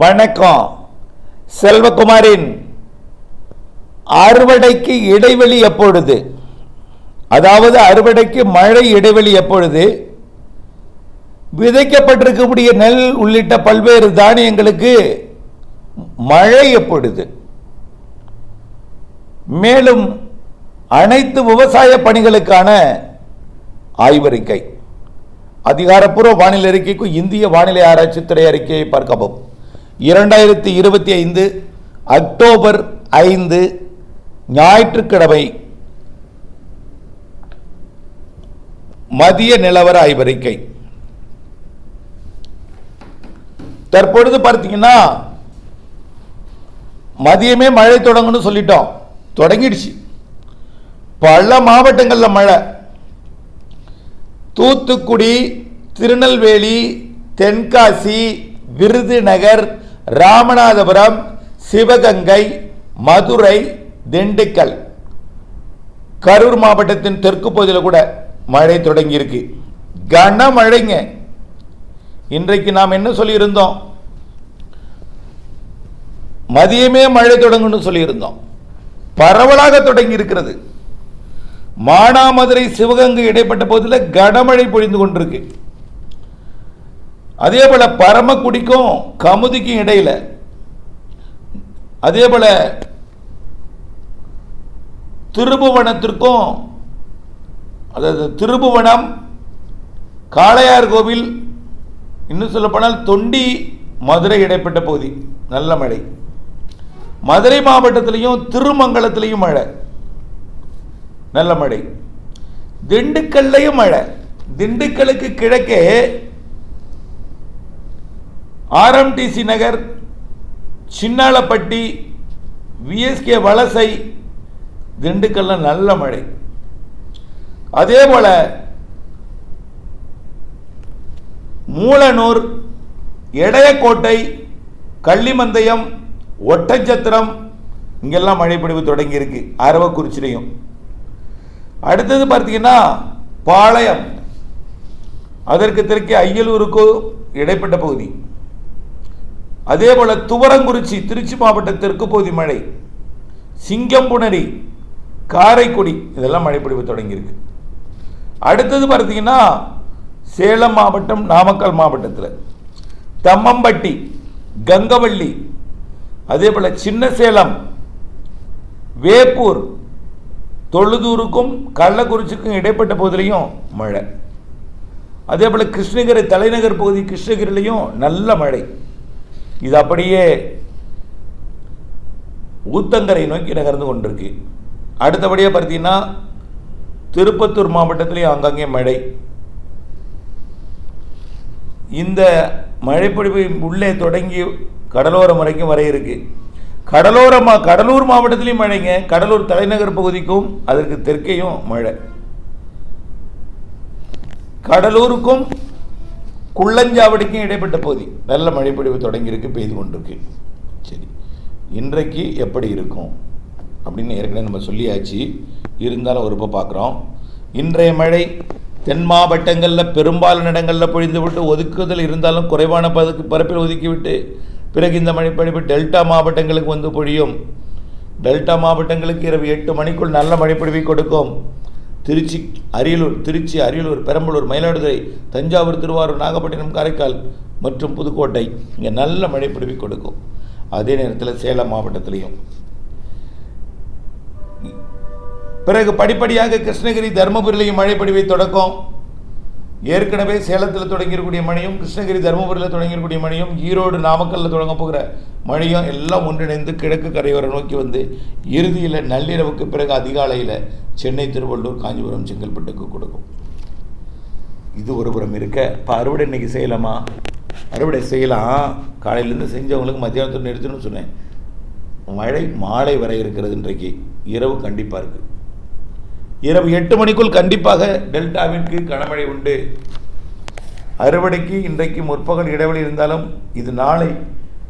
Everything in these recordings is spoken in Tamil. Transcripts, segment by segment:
வணக்கம். செல்வகுமாரின் அறுவடைக்கு இடைவெளி எப்பொழுது? அதாவது அறுவடைக்கு மழை இடைவெளி எப்பொழுது? விதைக்கப்பட்டிருக்கக்கூடிய நெல் உள்ளிட்ட பல்வேறு தானியங்களுக்கு மழை எப்பொழுது? மேலும் அனைத்து விவசாய பணிகளுக்கான ஆய்வறிக்கை. அதிகாரப்பூர்வ வானிலை அறிக்கைக்கும் இந்திய வானிலை ஆராய்ச்சித்துறை அறிக்கையை பார்க்கவும் இரண்டாயிரத்தி இருபத்தி ஐந்து அக்டோபர் ஐந்து ஞாயிற்றுக்கிழமை மதிய நிலவர ஆய்வறிக்கை. தற்பொழுது பார்த்தீங்கன்னா மதியமே மழை தொடங்கும்னு சொல்லிட்டோம். தொடங்கிடுச்சு. பல மாவட்டங்களில் மழை. தூத்துக்குடி திருநெல்வேலி தென்காசி விருதுநகர் ராமநாதபுரம் சிவகங்கை மதுரை திண்டுக்கல். கரூர் மாவட்டத்தின் தெற்கு பகுதியில் கூட மழை தொடங்கியிருக்கு. கனமழைங்க. இன்றைக்கு நாம் என்ன சொல்லியிருந்தோம்? மதியமே மழை தொடங்கும்னு சொல்லியிருந்தோம். பரவலாக தொடங்கி இருக்கிறது மானாமதுரை சிவகங்கை இடைப்பட்ட பகுதியில் கனமழை பொழிந்து கொண்டிருக்கு. அதே போல பரமக்குடிக்கும் கமுதிக்கும் இடையில அதே போல திருபுவனத்திற்கும் அதாவது திருபுவனம் காளையார் கோவில் இன்னும் சொல்லப்போனால் தொண்டி மதுரை இடைப்பட்ட பகுதி நல்ல மழை. மதுரை மாவட்டத்திலையும் திருமங்கலத்திலையும் மழை. நல்ல மழை. திண்டுக்கல்லையும் மழை. திண்டுக்கலுக்கு கிழக்கே ஆர்எம்டிசி நகர் சின்னாளப்பட்டி விஎஸ்கே வலசை திண்டுக்கல்ல நல்ல மழை. அதே போல் மூலனூர் எடையக்கோட்டை கள்ளிமந்தயம் ஒட்டச்சத்திரம் இங்கெல்லாம் மழைப்பொழிவு தொடங்கியிருக்கு அரவக்குறிச்சிலையும் அடுத்தது பார்த்தீங்கன்னா பாளையம். அதற்கு தெற்கே ஐயலூருக்கு இடைப்பட்ட பகுதி. அதே போல துவரங்குறிச்சி திருச்சி மாவட்ட தெற்கு பகுதி மழை. சிங்கம்புணரி காரைக்குடி இதெல்லாம் மழைப்பொழிவு தொடங்கியிருக்கு. அடுத்தது பார்த்தீங்கன்னா சேலம் மாவட்டம் நாமக்கல் மாவட்டத்தில். தம்மம்பட்டி கங்கவள்ளி அதே போல் சின்ன சேலம் வேப்பூர் தொழுதூருக்கும் கள்ளக்குறிச்சிக்கும் இடைப்பட்ட பகுதியிலையும் மழை. அதே போல் கிருஷ்ணகிரி தலைநகர் பகுதி கிருஷ்ணகிரிலையும் நல்ல மழை. இது அப்படியே ஊத்தங்கரை நோக்கி நகர்ந்து கொண்டிருக்கு. அடுத்தபடியாக பார்த்தீங்கன்னா திருப்பத்தூர் மாவட்டத்திலேயும் அங்கங்கே மழை. இந்த மழைப்பொழிவு உள்ளே தொடங்கி கடலோரம் வரைக்கும் வர இருக்குது கடலோரமாக கடலூர் மாவட்டத்திலையும் மழைங்க. கடலூர் தலைநகர் பகுதிக்கும் அதற்கு தெற்கேயும் மழை. கடலூருக்கும் குள்ளஞ்சாவடிக்கும் இடைப்பட்ட பகுதி. நல்ல மழைப்பொழிவு தொடங்கியிருக்கு பெய்து கொண்டிருக்கு. சரி. இன்றைக்கு எப்படி இருக்கும்? அப்படின்னு ஏற்கனவே நம்ம சொல்லியாச்சு. இருந்தாலும் ஒரு இப்போ பார்க்குறோம். இன்றைய மழை தென் மாவட்டங்களில் பெரும்பாலான இடங்களில் பொழிந்துவிட்டு ஒதுக்குதல் இருந்தாலும் குறைவான பதுக்கு பரப்பில் ஒதுக்கிவிட்டு பிறகு இந்த மழை பொழிவு டெல்டா மாவட்டங்களுக்கு வந்து பொழியும். டெல்டா மாவட்டங்களுக்கு இரவு எட்டு மணிக்குள் நல்ல மழைப்பொழிவை கொடுக்கும். திருச்சி அரியலூர் திருச்சி அரியலூர் பெரம்பலூர் மயிலாடுதுறை தஞ்சாவூர் திருவாரூர் நாகப்பட்டினம் காரைக்கால் மற்றும் புதுக்கோட்டை இங்கே நல்ல மழைப்பொழிவை கொடுக்கும். அதே நேரத்தில் சேலம் மாவட்டத்திலையும். பிறகு படிப்படியாக கிருஷ்ணகிரி தருமபுரியிலையும் மழைப்படிவை தொடக்கம். ஏற்கனவே சேலத்தில் தொடங்கியிருக்கக்கூடிய மழையும் கிருஷ்ணகிரி தருமபுரியில் தொடங்கியிருக்கக்கூடிய மழையும் ஈரோடு நாமக்கல்லில் தொடங்க போகிற மழையும் எல்லாம் ஒன்றிணைந்து கிழக்கு கரையோரம் நோக்கி வந்து இறுதியில் நள்ளிரவுக்கு பிறகு அதிகாலையில் சென்னை திருவள்ளூர் காஞ்சிபுரம் செங்கல்பட்டுக்கு கொடுக்கும். இது ஒரு புறம் இருக்க. இப்போ அறுவடை இன்னைக்கு செய்யலாமா? அறுவடை செய்யலாம். காலையிலேருந்து செஞ்சவங்களுக்கு மத்தியானத்தில் நிறுத்தணும்னு சொன்னேன். மழை மாலை வரை இருக்கிறது இன்றைக்கு. இரவு கண்டிப்பாக இருக்குது இரவு எட்டு மணிக்குள் கண்டிப்பாக டெல்டாவிற்கு கனமழை உண்டு. அறுவடைக்கு இன்றைக்கு முற்பகல் இடைவெளி இருந்தாலும் இது நாளை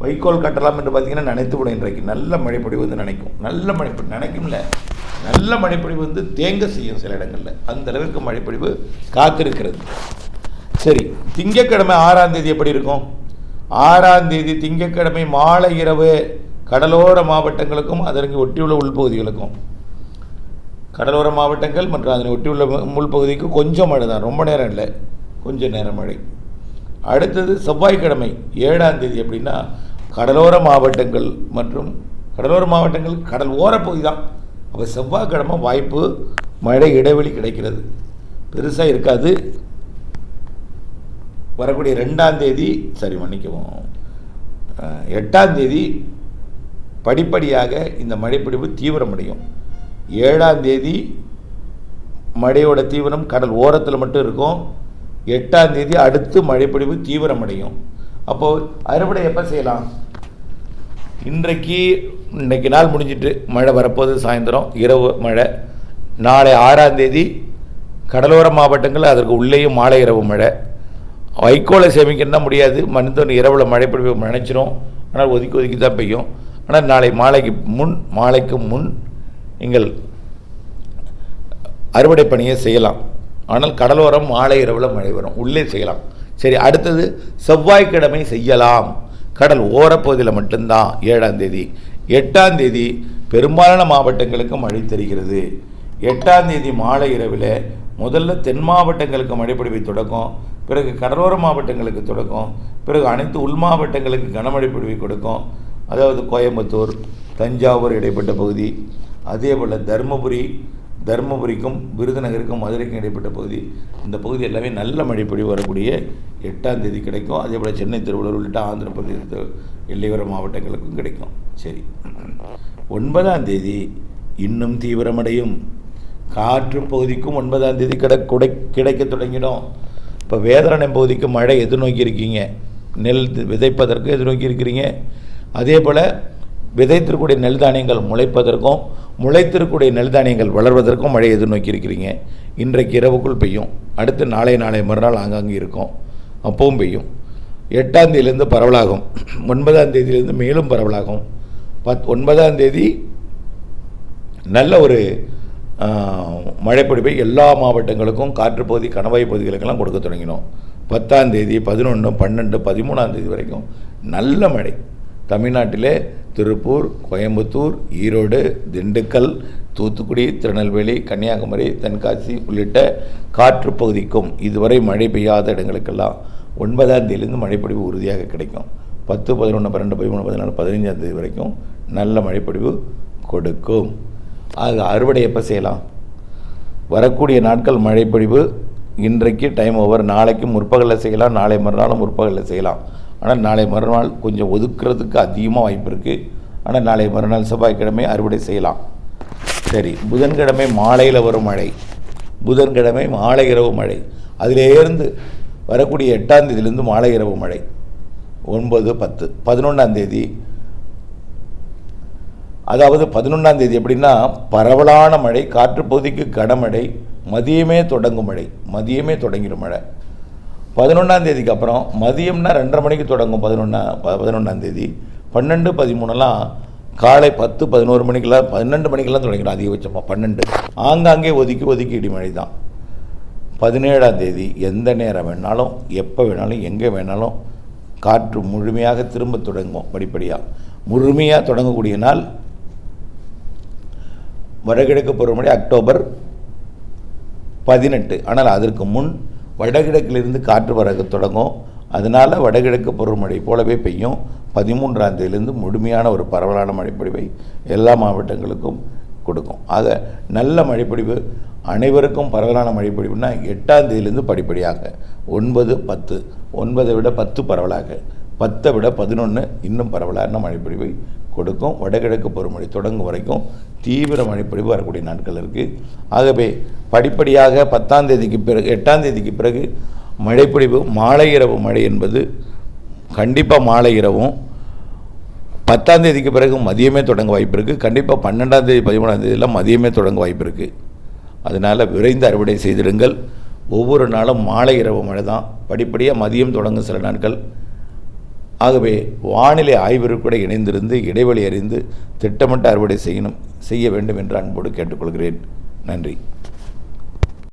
வைக்கோல் கட்டலாம் என்று பார்த்தீங்கன்னா நினைத்து விடும் இன்றைக்கு நல்ல மழைப்பொழிவு வந்து நினைக்கும். நல்ல மழைப்பொழி நினைக்கும்ல. நல்ல மழைப்பொழிவு வந்து தேங்க செய்யும் சில இடங்களில். அந்த அளவிற்கு மழைப்பொழிவு காத்திருக்கிறது. சரி திங்கட்கிழமை ஆறாம் தேதி எப்படி இருக்கும்? ஆறாம் தேதி திங்கட்கிழமை மாலை இரவு கடலோர மாவட்டங்களுக்கும் அதற்கு ஒட்டியுள்ள உள்பகுதிகளுக்கும். கடலோர மாவட்டங்கள் மற்றும் அதனை ஒட்டியுள்ள முள்பகுதிக்கு கொஞ்சம் மழை தான். ரொம்ப நேரம் இல்லை. கொஞ்சம் நேரம் மழை. அடுத்தது செவ்வாய்க்கிழமை ஏழாம் தேதி அப்படின்னா கடலோர மாவட்டங்கள் மற்றும் கடலோர மாவட்டங்கள் கடல் ஓரப்பகுதி தான். அப்போ செவ்வாய்க்கிழமை வாய்ப்பு மழை இடைவெளி கிடைக்கிறது. பெருசாக இருக்காது. வரக்கூடிய ரெண்டாம் தேதி சரி மன்னிக்கவும் எட்டாம் தேதி படிப்படியாக இந்த மழைப்பிடிப்பு தீவிரமடையும். ஏழாம் தேதி மழையோட தீவிரம் கடல் ஓரத்தில் மட்டும் இருக்கும். எட்டாம் தேதி அடுத்து மழைப்பொழிவு தீவிரமடையும். அப்போது அறுவடை எப்போ செய்யலாம்? இன்றைக்கு இன்னைக்கு நாள் முடிஞ்சிட்டு மழை வரப்போகுது சாயந்தரம் இரவு மழை. நாளை ஆறாம் தேதி கடலோர மாவட்டங்கள் அதற்கு உள்ளேயும் மாலை இரவு மழை. வைக்கோலை சேமிக்கணும்னா முடியாது. மனிதன் இரவில் மழை பொழிவு நினைச்சிரும். ஆனால் ஒதுக்கி ஒதுக்கி தான் பெய்யும். ஆனால் நாளை மாலைக்கு முன் மாலைக்கு முன் நீங்கள் அறுவடை பணியை செய்யலாம். ஆனால் கடலோரம் மாலை இரவில் மழை வரும். உள்ளே செய்யலாம். சரி அடுத்தது செவ்வாய்க்கிழமை செய்யலாம். கடல் ஓரப்பகுதியில் மட்டும்தான் ஏழாம் தேதி. எட்டாம் தேதி பெரும்பாலான மாவட்டங்களுக்கு மழை தெரிகிறது. எட்டாம் தேதி மாலை இரவில் முதல்ல தென் மாவட்டங்களுக்கு மழைப்பொழிவை தொடக்கும். பிறகு கடலோர மாவட்டங்களுக்கு தொடக்கும். பிறகு அனைத்து உள் மாவட்டங்களுக்கு கனமழை பொழிவை கொடுக்கும். அதாவது கோயம்புத்தூர் தஞ்சாவூர் இடைப்பட்ட பகுதி அதே போல் தருமபுரி தருமபுரிக்கும் விருதுநகருக்கும் மதுரைக்கும் இடைப்பட்ட பகுதி இந்த பகுதி எல்லாமே நல்ல மழைப்பொழிவு வரக்கூடிய எட்டாம் தேதி கிடைக்கும். அதே போல் சென்னை திருவள்ளூர் உள்ளிட்ட ஆந்திர பிரதேச எல்லையோர மாவட்டங்களுக்கும் கிடைக்கும். சரி. ஒன்பதாம் தேதி இன்னும் தீவிரமடையும். காற்று பகுதிக்கும் ஒன்பதாம் தேதி கிட குடை கிடைக்க தொடங்கிடும். இப்போ வேதாரண்யம் பகுதிக்கு மழை எதிர்நோக்கி இருக்கீங்க. நெல் விதைப்பதற்கு எதிர்நோக்கி இருக்கிறீங்க. அதே போல் விதைத்திருக்கூடிய நெல் தானியங்கள் முளைப்பதற்கும் முளைத்திருக்கூடிய நெல் தானியங்கள் வளர்வதற்கும் மழை எதிர்நோக்கி இருக்கிறீங்க இன்றைக்கு இரவுக்குள் பெய்யும். அடுத்து நாளை நாளை மறுநாள் ஆங்காங்கே இருக்கும். அப்பவும் பெய்யும். எட்டாம் தேதியிலேருந்து பரவலாகும். ஒன்பதாம் தேதியிலேருந்து மேலும் பரவலாகும். பத் ஒன்பதாம் தேதி நல்ல ஒரு மழைப்பொழிவை எல்லா மாவட்டங்களுக்கும் காற்று பகுதி கணவாய் பகுதிகளுக்கெல்லாம் கொடுக்க தொடங்கினோம். பத்தாம் தேதி பதினொன்று பன்னெண்டு பதிமூணாம் தேதி வரைக்கும் நல்ல மழை. தமிழ்நாட்டிலே திருப்பூர் கோயம்புத்தூர் ஈரோடு திண்டுக்கல் தூத்துக்குடி திருநெல்வேலி கன்னியாகுமரி தென்காசி உள்ளிட்ட காற்று பகுதிக்கும் இதுவரை மழை பெய்யாத இடங்களுக்கெல்லாம் ஒன்பதாம் தேதியிலிருந்து மழைப்பொழிவு உறுதியாக கிடைக்கும். பத்து பதினொன்று பன்னெண்டு பதிமூணு பதினாலு பதினஞ்சாம் தேதி வரைக்கும் நல்ல மழைப்பொழிவு கொடுக்கும். ஆக அறுவடை எப்போ செய்யலாம்? வரக்கூடிய நாட்கள் மழைப்பொழிவு. இன்றைக்கு டைம் ஓவர் நாளைக்கு முற்பகலில் செய்யலாம். நாளை மறுநாளும் முற்பகலில் செய்யலாம். ஆனால் நாளை மறுநாள் கொஞ்சம் ஒதுக்குறதுக்கு அதிகமாக வாய்ப்பு இருக்குது ஆனால் நாளை மறுநாள் செவ்வாய்க்கிழமை அறுவடை செய்யலாம். சரி புதன்கிழமை மாலையில் வரும் மழை. புதன்கிழமை மாலை இரவு மழை. அதிலேருந்து வரக்கூடிய எட்டாம் தேதியிலேருந்து மாலை இரவு மழை. ஒன்பது பத்து பதினொன்றாம் தேதி. அதாவது பதினொன்றாம் தேதி எப்படின்னா பரவலான மழை காற்றுப்பகுதிக்கு கனமழை மதியமே தொடங்கும் மழை மதியமே தொடங்கிடும் மழை. பதினொன்றாம் தேதிக்கு அப்புறம் மதியம்னா ரெண்டரை மணிக்கு தொடங்கும் பதினொன்றா பதினொன்றாம் தேதி பன்னெண்டு பதிமூணுலாம் காலை பத்து பதினோரு மணிக்கெல்லாம் பன்னெண்டு மணிக்கெல்லாம் தொடங்கிடும் அதிகபட்சமாக பன்னெண்டு. ஆங்காங்கே ஒதுக்கி ஒதுக்கி இடிமழை தான் பதினேழாம் தேதி எந்த நேரம் வேணாலும் எப்போ வேணாலும் எங்கே வேணாலும் காற்று முழுமையாக திரும்ப தொடங்கும் படிப்படியாக முழுமையாக தொடங்கக்கூடிய நாள் வடகிழக்கு பருவமழை அக்டோபர் பதினெட்டு. ஆனால் அதற்கு முன் வடகிழக்கிலிருந்து காற்று வரக தொடங்கும். அதனால் வடகிழக்கு பருவமழை போலவே பெய்யும். பதிமூன்றாம் தேதியிலிருந்து முழுமையான ஒரு பரவலான மழைப்பொழிவை எல்லா மாவட்டங்களுக்கும் கொடுக்கும். ஆக நல்ல மழைப்பொழிவு அனைவருக்கும் பரவலான மழைப்பொழிவுனா எட்டாம் தேதியிலிருந்து படிப்படியாக ஒன்பது பத்து. ஒன்பதை விட பத்து பரவலாக. பத்தை விட பதினொன்று இன்னும் பரவலான மழைப்பொழிவை கொடுக்கும். வடகிழக்கு பருவமழை தொடங்கும் வரைக்கும் தீவிர மழைப்பொழிவு வரக்கூடிய நாட்கள் இருக்குது ஆகவே படிப்படியாக பத்தாம் தேதிக்கு பிறகு எட்டாம் தேதிக்கு பிறகு மழைப்பொழிவு மாலை இரவு மழை என்பது கண்டிப்பாக மாலை இரவும். பத்தாம் தேதிக்கு பிறகு மதியமே தொடங்க வாய்ப்பு இருக்குது கண்டிப்பாக பன்னெண்டாம் தேதி பதிமூணாம் தேதியெல்லாம் மதியமே தொடங்க வாய்ப்பு இருக்குது அதனால் விரைந்து அறுவடை செய்திடுங்கள். ஒவ்வொரு நாளும் மாலை இரவு மழை தான் படிப்படியாக மதியம் தொடங்கும் சில நாட்கள். ஆகவே வானிலை ஆய்விற்கு இணைந்திருந்து இடைவெளி அறிந்து திட்டமிட்ட அறுவடை செய்யணும் செய்ய வேண்டும் என்று அன்போடு கேட்டுக்கொள்கிறேன். நன்றி.